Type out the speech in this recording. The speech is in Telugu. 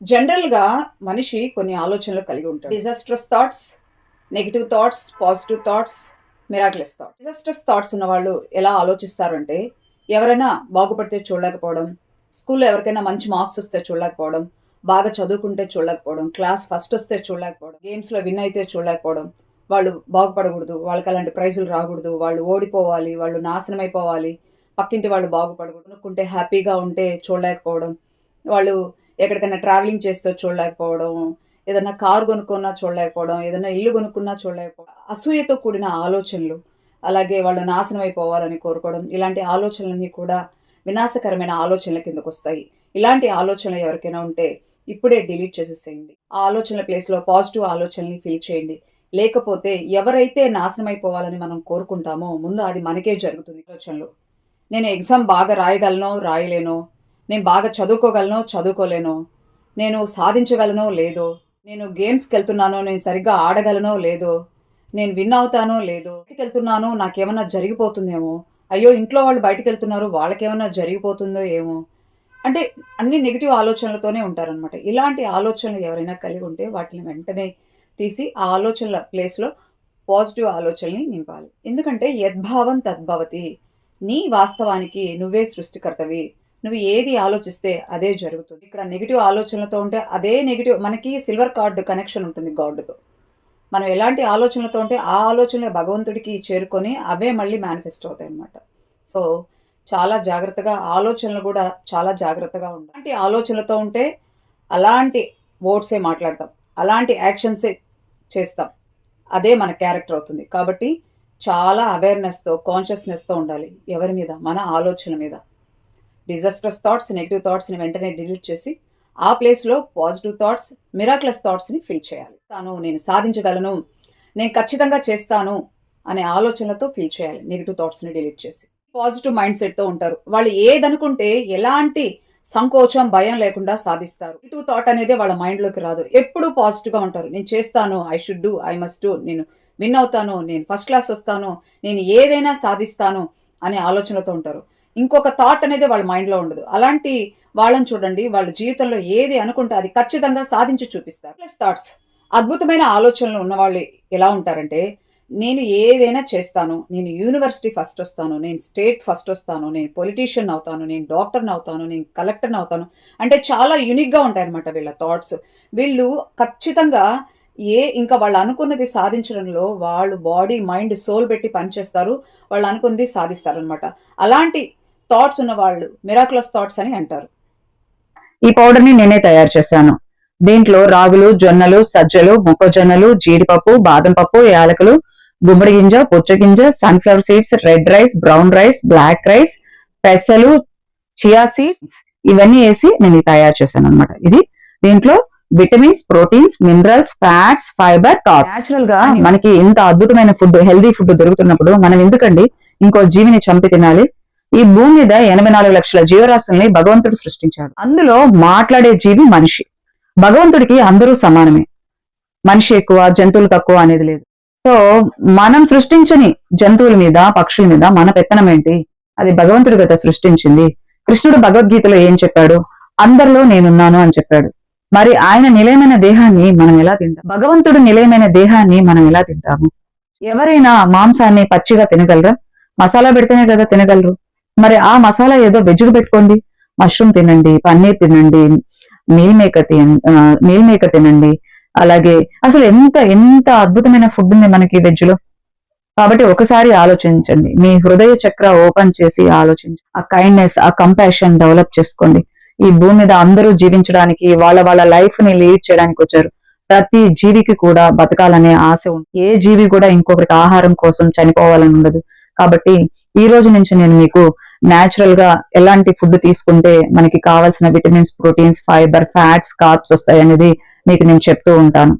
జనరల్గా మనిషి కొన్ని ఆలోచనలు కలిగి ఉంటాడు. Disastrous thoughts negative thoughts positive thoughts miracles thoughts disastrous thoughts ఉన్న వాళ్ళు ఎలా ఆలోచిస్తారంటే ఎవరైనా బాగుపడితే చూడలేకపోవడం స్కూల్లో ఎవరికైనా మంచి మార్క్స్ వస్తే చూడలేకపోవడం బాగా చదువుకుంటే చూడలేకపోవడం క్లాస్ ఫస్ట్ వస్తే చూడలేకపోవడం గేమ్స్లో విన్ అయితే చూడలేకపోవడం వాళ్ళు బాగుపడకూడదు వాళ్ళకి అలాంటి ప్రైజులు రాకూడదు వాళ్ళు ఓడిపోవాలి వాళ్ళు నాశనం అయిపోవాలి పక్కింటి వాళ్ళు బాగుపడకూడదు అనుకుంటే హ్యాపీగా ఉంటే చూడలేకపోవడం వాళ్ళు ఎక్కడికైనా ట్రావెలింగ్ చేస్తూ చూడలేకపోవడం ఏదైనా కారు కొనుక్కున్నా చూడలేకపోవడం ఏదైనా ఇల్లు కొనుక్కున్నా చూడలేకపోవడం అసూయతో కూడిన ఆలోచనలు అలాగే వాళ్ళు నాశనం అయిపోవాలని కోరుకోవడం ఇలాంటి ఆలోచనలన్నీ కూడా వినాశకరమైన ఆలోచనల కిందకు వస్తాయి. ఇలాంటి ఆలోచనలు ఎవరికైనా ఉంటే ఇప్పుడే డిలీట్ చేసేసేయండి. ఆ ఆలోచనల ప్లేస్లో పాజిటివ్ ఆలోచనల్ని ఫీల్ చేయండి. లేకపోతే ఎవరైతే నాశనం అయిపోవాలని మనం కోరుకుంటామో ముందు అది మనకే జరుగుతుంది. ఆలోచనలు. నేను ఎగ్జామ్ బాగా రాయగలనో రాయలేనో నేను బాగా చదువుకోగలనో చదువుకోలేనో నేను సాధించగలనో లేదో నేను గేమ్స్కి వెళ్తున్నానో నేను సరిగ్గా ఆడగలనో లేదో నేను విన్ అవుతానో లేదో బయటికి వెళ్తున్నానో నాకేమన్నా జరిగిపోతుందేమో? అయ్యో ఇంట్లో వాళ్ళు బయటికి వెళ్తున్నారు వాళ్ళకేమన్నా జరిగిపోతుందో ఏమో? అంటే అన్ని నెగిటివ్ ఆలోచనలతోనే ఉంటారనమాట ఇలాంటి ఆలోచనలు ఎవరైనా కలిగి ఉంటే వాటిని వెంటనే తీసి ఆ ఆలోచనల ప్లేస్లో పాజిటివ్ ఆలోచనల్ని నింపాలి. ఎందుకంటే యద్భావం తద్భవతి. నీ వాస్తవానికి నువ్వే సృష్టికర్తవి. నువ్వు ఏది ఆలోచిస్తే అదే జరుగుతుంది. ఇక్కడ నెగిటివ్ ఆలోచనలతో ఉంటే అదే నెగిటివ్ మనకి సిల్వర్ కార్డ్ కనెక్షన్ ఉంటుంది గాడ్తో. మనం ఎలాంటి ఆలోచనలతో ఉంటే ఆ ఆలోచనలు భగవంతుడికి చేరుకొని అవే మళ్ళీ మేనిఫెస్ట్ అవుతాయి అన్నమాట సో చాలా జాగ్రత్తగా ఆలోచనలు కూడా చాలా జాగ్రత్తగా ఉండాలి. అలాంటి ఆలోచనలతో ఉంటే అలాంటి వర్డ్సే మాట్లాడతాం. అలాంటి యాక్షన్సే చేస్తాం. అదే మన క్యారెక్టర్ అవుతుంది. కాబట్టి చాలా అవేర్నెస్తో కాన్షియస్నెస్తో ఉండాలి. ఎవరి మీద? మన ఆలోచన మీద. డిజాస్ట్రస్ థాట్స్ నెగిటివ్ థాట్స్ని వెంటనే డిలీట్ చేసి ఆ ప్లేస్లో పాజిటివ్ థాట్స్ మిరాక్లస్ థాట్స్ని ఫీల్ చేయాలి. తాను నేను సాధించగలను నేను ఖచ్చితంగా చేస్తాను అనే ఆలోచనలతో ఫీల్ చేయాలి నెగిటివ్ థాట్స్ని డిలీట్ చేసి. పాజిటివ్ మైండ్ సెట్తో ఉంటారు. వాళ్ళు ఏదనుకుంటే ఎలాంటి సంకోచం భయం లేకుండా సాధిస్తారు. నెగిటివ్ థాట్ అనేది వాళ్ళ మైండ్లోకి రాదు. ఎప్పుడూ పాజిటివ్గా ఉంటారు. నేను చేస్తాను I should do I must do నేను విన్ అవుతాను నేను ఫస్ట్ క్లాస్ వస్తాను నేను ఏదైనా సాధిస్తాను అనే ఆలోచనతో ఉంటారు. ఇంకొక థాట్ అనేది వాళ్ళ మైండ్లో ఉండదు. అలాంటి వాళ్ళని చూడండి వాళ్ళ జీవితంలో ఏది అనుకుంటే అది ఖచ్చితంగా సాధించి చూపిస్తారు. ప్లస్ థాట్స్ అద్భుతమైన ఆలోచనలు ఉన్న వాళ్ళు ఎలా ఉంటారంటే నేను ఏదైనా చేస్తాను నేను యూనివర్సిటీ ఫస్ట్ వస్తాను నేను స్టేట్ ఫస్ట్ వస్తాను నేను పొలిటీషియన్ అవుతాను నేను డాక్టర్ని అవుతాను నేను కలెక్టర్ని అవుతాను అంటే చాలా యూనిక్గా ఉంటాయన్నమాట వీళ్ళ థాట్స్ వీళ్ళు ఖచ్చితంగా ఏ ఇంకా వాళ్ళు అనుకున్నది సాధించడంలో వాళ్ళు బాడీ మైండ్ సోల్ పెట్టి పనిచేస్తారు వాళ్ళు అనుకున్నది సాధిస్తారనమాట అలాంటి థాట్స్ ఉన్న వాళ్ళు మిరాకులస్ థాట్స్ అని అంటారు. ఈ పౌడర్ని నేనే తయారు చేశాను. దీంట్లో రాగులు జొన్నలు సజ్జలు మొక్కజొన్నలు జీడిపప్పు బాదం పప్పు యాలకులు గుమ్మడి గింజ పుచ్చగింజ sunflower seeds red rice brown rice black rice పెసలు చియా సీడ్స్ ఇవన్నీ వేసి నేను తయారు చేశాను అనమాట ఇది దీంట్లో vitamins proteins minerals fats fibre tops నేచురల్గా మనకి ఇంత అద్భుతమైన ఫుడ్ హెల్దీ ఫుడ్ దొరుకుతున్నప్పుడు మనం ఎందుకండి ఇంకో జీవిని చంపి తినాలి? ఈ భూమి మీద ఎనభై నాలుగు లక్షల జీవరాశుల్ని భగవంతుడు సృష్టించాడు. అందులో మాట్లాడే జీవి మనిషి. భగవంతుడికి అందరూ సమానమే. మనిషి ఎక్కువ జంతువులు తక్కువ అనేది లేదు. సో మనం సృష్టించని జంతువుల మీద పక్షుల మీద మన పెత్తనం ఏంటి? అది భగవంతుడు కదా సృష్టించింది. కృష్ణుడు భగవద్గీతలో ఏం చెప్పాడు? అందరిలో నేనున్నాను అని చెప్పాడు. మరి ఆయన నిలయమైన దేహాన్ని మనం ఎలా తింటాం? భగవంతుడు నిలయమైన దేహాన్ని మనం ఎలా తింటాము? ఎవరైనా మాంసాన్ని పచ్చిగా తినగలరా? మసాలా పెడితేనే కదా తినగలరు. మరి ఆ మసాలా ఏదో వెజ్కి పెట్టుకోండి. మష్రూమ్ తినండి పన్నీర్ తినండి మీల్ మేకర్ తినండి మీల్ మేకర్ తినండి. అలాగే అసలు ఎంత ఎంత అద్భుతమైన ఫుడ్ ఉంది మనకి వెజ్లో కాబట్టి ఒకసారి ఆలోచించండి. మీ హృదయ చక్ర ఓపెన్ చేసి ఆలోచించండి. ఆ కైండ్నెస్ ఆ కంపాషన్ డెవలప్ చేసుకోండి. ఈ భూమి మీద అందరూ జీవించడానికి వాళ్ళ వాళ్ళ లైఫ్ని లీడ్ చేయడానికి వచ్చారు. ప్రతి జీవికి కూడా బతకాలనే ఆశ ఉంది. ఏ జీవి కూడా ఇంకొకరికి ఆహారం కోసం చనిపోవాలని ఉండదు. కాబట్టి ఈ రోజు నుంచి నేను మీకు న్యాచురల్గా ఎలాంటి ఫుడ్ తీసుకుంటే మనకి కావాల్సిన vitamins proteins fibre fats carbs వస్తాయి అనేది మీకు నేను చెప్తూ ఉంటాను.